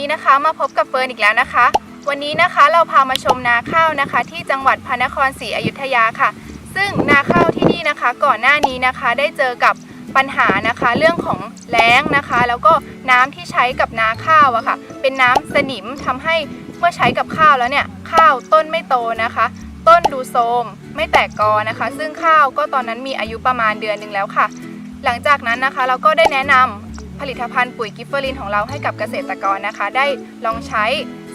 วันนี้นะคะมาพบกับเฟิร์นอีกแล้วนะคะ วันนี้นะคะเราพามาชมนาข้าวนะคะ ที่จังหวัดพระนครศรีอยุธยาค่ะ ซึ่งนาข้าวที่นี่นะคะ ก่อนหน้านี้นะคะได้เจอกับปัญหานะคะเรื่องของแล้งนะคะ แล้วก็น้ำที่ใช้กับนาข้าวอะค่ะ เป็นน้ำสนิมทำให้เมื่อใช้กับข้าวแล้วเนี่ยข้าวต้นไม่โตนะคะ ต้นดูโทมไม่แตกกอนะคะ ซึ่งข้าวก็ตอนนั้นมีอายุประมาณเดือนหนึ่งแล้วค่ะ หลังจากนั้นนะคะเราก็ได้แนะนำ ผลิตภัณฑ์ปุ๋ยกิฟเฟอรินของเราให้กับเกษตรกรนะคะ ได้ลองใช้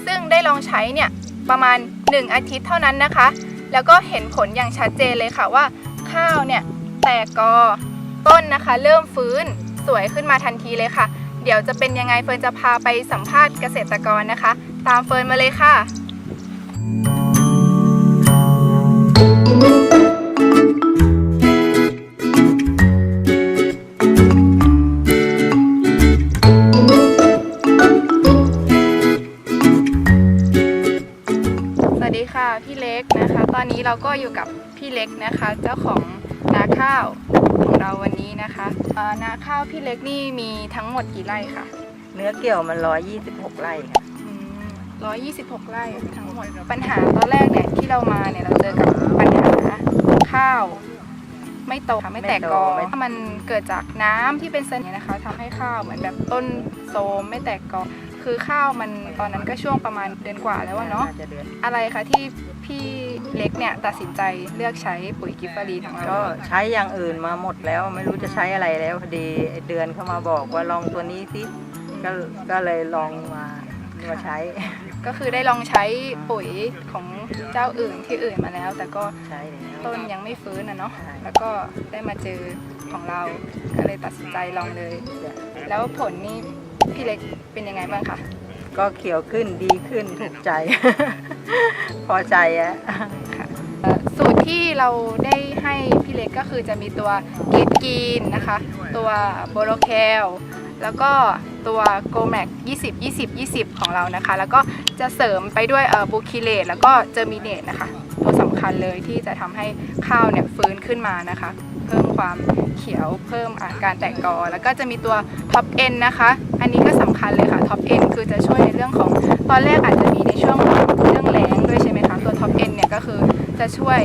ซึ่งได้ลองใช้เนี่ยประมาณ 1 อาทิตย์เท่านั้นนะคะ แล้วก็เห็นผลอย่างชัดเจนเลยค่ะว่า ข้าวเนี่ยแตกกอต้นนะคะ เริ่มฟื้นสวยขึ้นมาทันทีเลยค่ะ เดี๋ยวจะเป็นยังไงเฟิร์นจะพาไปสัมภาษณ์เกษตรกรนะคะ ตามเฟิร์นมาเลยค่ะ ดีค่ะพี่เล็กนะคะ ตอนนี้เราก็อยู่กับพี่เล็กนะคะ เจ้าของนาข้าวของเราวันนี้นะคะเอ่อนาข้าวพี่เล็กนี่มีทั้งหมดกี่ไร่คะเนื้อเกี่ยวมันร้อยยี่สิบหกไร่ค่ะร้อยยี่สิบหกไร่ทั้งหมดปัญหาตอนแรกเนี่ยที่เรามาเนี่ยเราเจอกับปัญหาข้าว ไม่โตค่ะไม่แตกกอถ้ามันเกิดจากน้ำที่เป็นเสนียนะคะทำให้ข้าวเหมือนแบบต้นโทรมไม่แตกกอ คือข้าวมันตอนนั้นก็ช่วงประมาณเดือนกว่าแล้วอะเนาะจะเดือนอะไรคะที่พี่เล็กเนี่ยตัดสินใจเลือกใช้ปุ๋ยกิฟฟารีนของเราก็ใช้อย่างอื่นมาหมดแล้วไม่รู้จะใช้อะไรแล้วพอดีไอ้เดือนเข้ามาบอกว่าลองตัวนี้สิก็ก็เลยลองมามาใช้ ก็คือได้ลองใช้ปุ๋ยของเจ้าอื่นที่อื่นมาแล้ว แต่ก็ใช้แล้วต้นยังไม่ฟื้นนะเนาะใช่แล้วก็ได้มาเจอของเราก็เลยตัดสินใจลองเลย แล้วผลนี่ พี่เล็กเป็นยังไงบ้างคะก็เขียวขึ้นดีขึ้นถูกใจ พอใจอะเอ่อสูตรที่เราได้ให้พี่เล็กก็คือจะมีตัวเกตกีนนะคะ ตัวโบโลแคลแล้วก็ตัวโกแม็ก20 20 20 ของเรานะคะ แล้วก็จะเสริมไปด้วยบูคิเลตแล้วก็เจอร์มิเนตนะคะตัวสำคัญเลยที่จะทำให้ข้าวเนี่ยฟื้นขึ้นมานะคะ เพิ่มความเขียวเพิ่มการแตกกอ แล้วก็จะมีตัวท็อปเอ็นนะคะ อันนี้ก็สำคัญเลยค่ะท็อปเอ็นคือจะช่วยในเรื่องของตอนแรกอาจจะมีในช่วงเรื่องแรงด้วยใช่ไหมคะตัวท็อปเอ็นเนี่ยก็คือจะช่วย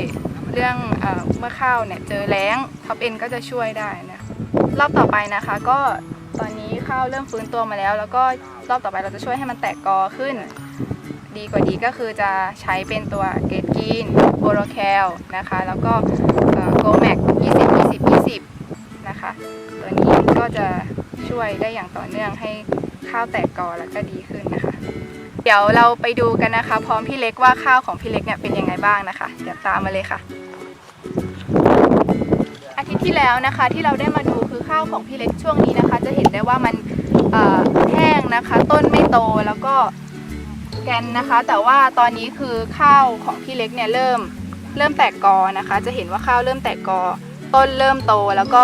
เรื่องเออเมื่อข้าวเนี่ยเจอแรงท็อปเอ็นก็จะช่วยได้นะรอบต่อไปนะคะก็ตอนนี้ข้าวเริ่มฟื้นตัวมาแล้ว แล้วก็รอบต่อไปเราจะช่วยให้มันแตกกอขึ้น ดีกว่าดีก็คือจะใช้เป็นตัวเกตกีนโบโรแคลนะคะ แล้วก็โกแม็ก20 20 20 นะคะ ตัวนี้ก็จะช่วยได้อย่างต่อเนื่องให้ข้าวแตกกอแล้วก็ดีขึ้นนะคะ เดี๋ยวเราไปดูกันนะคะ พร้อมพี่เล็กว่าข้าวของพี่เล็กเนี่ยเป็นยังไงบ้างนะคะ เดี๋ยวตามมาเลยค่ะ อาทิตย์ที่แล้วนะคะที่เราได้มาดูคือข้าวของพี่เล็กช่วงนี้นะคะ จะเห็นได้ว่ามันแห้งนะคะ ต้นไม่โตแล้วก็ กนนะคะ แต่ว่าตอนนี้คือข้าวของพี่เล็กเนี่ยเริ่มเริ่มแตกกอนะคะ จะเห็นว่าข้าวเริ่มแตกกอ ต้นเริ่มโตแล้วก็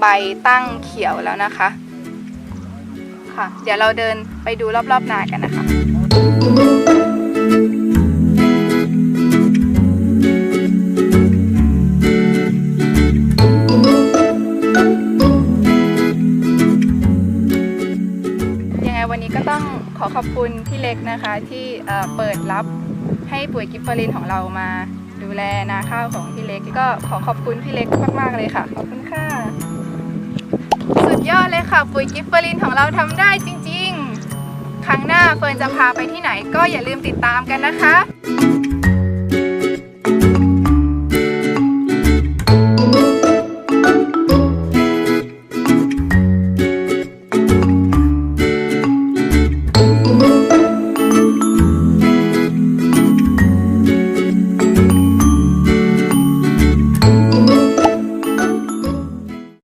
ใบตั้งเขียวแล้วนะคะ ค่ะ เดี๋ยวเราเดินไปดูรอบๆนากันนะคะ นี้ก็ต้องขอขอบคุณพี่เล็กนะคะที่เอ่อเปิดรับให้ปุ๋ยกิฟเฟอรินของเรามาดูแลนาข้าวของพี่เล็ก ก็ขอขอบคุณพี่เล็กมากๆเลยค่ะ ขอบคุณค่ะ สุดยอดเลยค่ะ ปุ๋ยกิฟเฟอรินของเราทำได้จริง ๆ ครั้งหน้าเฟิร์นจะพาไปที่ไหนก็อย่าลืมติดตามกันนะคะ